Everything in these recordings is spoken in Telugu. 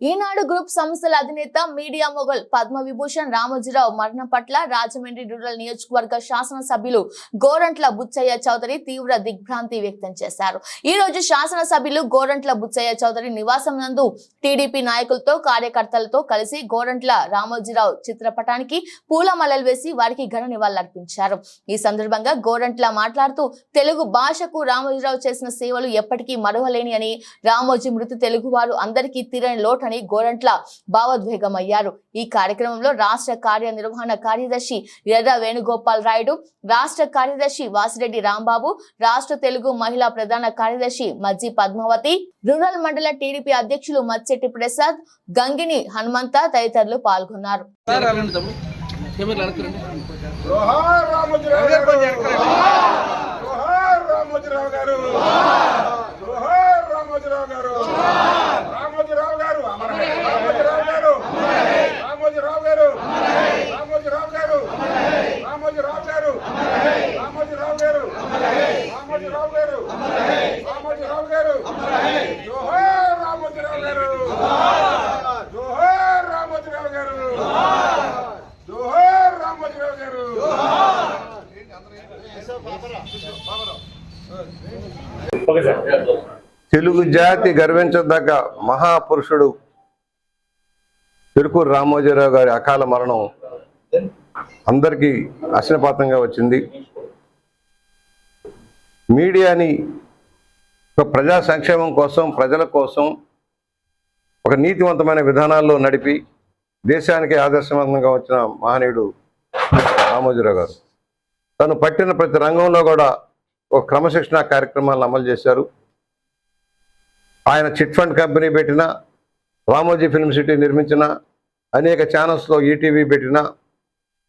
ఈనాడు గ్రూప్ సంస్థల అధినేత మీడియా మొగల్ పద్మ విభూషణ్ రామోజీరావు మరణం పట్ల రాజమండ్రి రూరల్ నియోజకవర్గ శాసనసభ్యులు గోరంట్ల బుచ్చయ్య చౌదరి తీవ్ర దిగ్భ్రాంతి వ్యక్తం చేశారు. ఈ రోజు శాసనసభ్యులు గోరంట్ల బుచ్చయ్య చౌదరి నివాసం నందు టీడీపీ నాయకులతో కార్యకర్తలతో కలిసి గోరంట్ల రామోజీరావు చిత్రపటానికి పూలమలలు వేసి వారికి ఘన నివాళులర్పించారు. ఈ సందర్భంగా గోరంట్ల మాట్లాడుతూ తెలుగు భాషకు రామోజీరావు చేసిన సేవలు ఎప్పటికీ మరువలేని అని రామోజీ మృతి తెలుగువారు అందరికీ తీరని లోటని గోరంట్ల భావోద్వేగమయ్యారు ఈ కార్యక్రమంలో రాష్ట్ర కార్యనిర్వహణ కార్యదర్శి ఎర్ర వేణుగోపాల్ రాయుడు రాష్ట్ర కార్యదర్శి వాసిరెడ్డి రాంబాబు రాష్ట్ర తెలుగు మహిళా ప్రధాన కార్యదర్శి మజ్జి పద్మావతి రూరల్ మండల టీడీపీ అధ్యక్షులు మచ్చెట్టి ప్రసాద్ గంగిని హనుమంత తదితరులు పాల్గొన్నారు సార్ రండి తమ్ముడు కెమెరా వెనక్కి రండి జోహార్ రామోజీరావు గారు జోహార్ రామోజీరావు గారు జోహార్ రామోజీరావు గారు రామోజీరావు గారు అమర రామోజీరావు గారు రామోజీరావు గారు రామోజీరావు గారు రామోజీరావు గారు రామోజీరావు గారు రామోజీరావు గారు. రామోజీరావు గారు జోహార్ రామోజీరావు గారు జోహార్ రామోజీరావు గారు రామోజీరావు గారు తెలుగు జాతి గర్వించదగ్గ మహాపురుషుడు తిరుకూరు రామోజీరావు గారి అకాల మరణం అందరికీ అశ్నపాతంగా వచ్చింది. మీడియాని ఒక ప్రజా సంక్షేమం కోసం ప్రజల కోసం ఒక నీతివంతమైన విధానాల్లో నడిపి దేశానికి ఆదర్శవంతంగా వచ్చిన మహనీయుడు రామోజీరావు గారు. తను పట్టిన ప్రతి రంగంలో కూడా ఒక క్రమశిక్షణ కార్యక్రమాలను అమలు చేశారు. ఆయన చిట్ ఫండ్ కంపెనీ పెట్టిన రామోజీ ఫిల్మ్ సిటీ నిర్మించిన అనేక ఛానల్స్లో ఈటీవీ పెట్టిన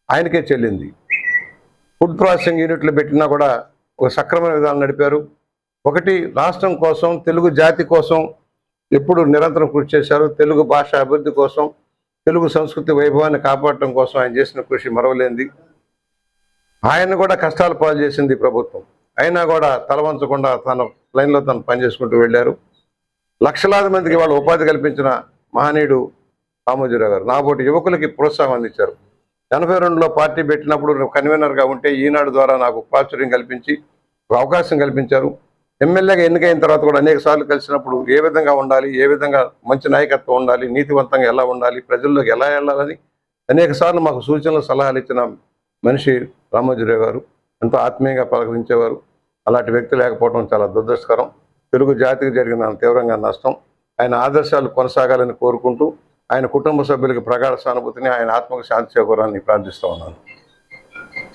ఆయనకే చెల్లింది. ఫుడ్ ప్రాసెసింగ్ యూనిట్లు పెట్టినా కూడా ఒక సక్రమమైన విధానం నడిపారు. ఒకటి రాష్ట్రం కోసం తెలుగు జాతి కోసం ఎప్పుడు నిరంతరం కృషి చేశారు. తెలుగు భాష అభివృద్ధి కోసం తెలుగు సంస్కృతి వైభవాన్ని కాపాడటం కోసం ఆయన చేసిన కృషి మరవలేంది ఆయన కూడా కష్టాలు పాలు చేసింది ప్రభుత్వం. అయినా కూడా తలవంచకుండా తన లైన్లో తను పనిచేసుకుంటూ వెళ్ళారు. లక్షలాది మందికి వాళ్ళు ఉపాధి కల్పించిన మహనీయుడు రామోజీరావు గారు. నాబోటి యువకులకి ప్రోత్సాహం అందించారు. ఎనభై రెండులో పార్టీ పెట్టినప్పుడు కన్వీనర్గా ఉంటే ఈనాడు ద్వారా నాకు ప్రాచుర్యం కల్పించి అవకాశం కల్పించారు. ఎమ్మెల్యేగా ఎన్నికైన తర్వాత కూడా అనేక సార్లు కలిసినప్పుడు ఏ విధంగా ఉండాలి ఏ విధంగా మంచి నాయకత్వం ఉండాలి నీతివంతంగా ఎలా ఉండాలి ప్రజల్లోకి ఎలా వెళ్ళాలని అనేక సార్లు మాకు సూచనలు సలహాలు ఇచ్చిన మనిషి రామోజీరావు గారు. ఎంతో ఆత్మీయంగా పలకరించేవారు. అలాంటి వ్యక్తి లేకపోవడం చాలా దురదృష్టకరం. తెలుగు జాతికి జరిగిన తీవ్రంగా నష్టం. ఆయన ఆదర్శాలు కొనసాగాలని కోరుకుంటూ ఆయన కుటుంబ సభ్యులకి ప్రగాఢ సానుభూతిని ఆయన ఆత్మకు శాంతి చేకూరాలని ప్రార్థిస్తూ ఉన్నాను.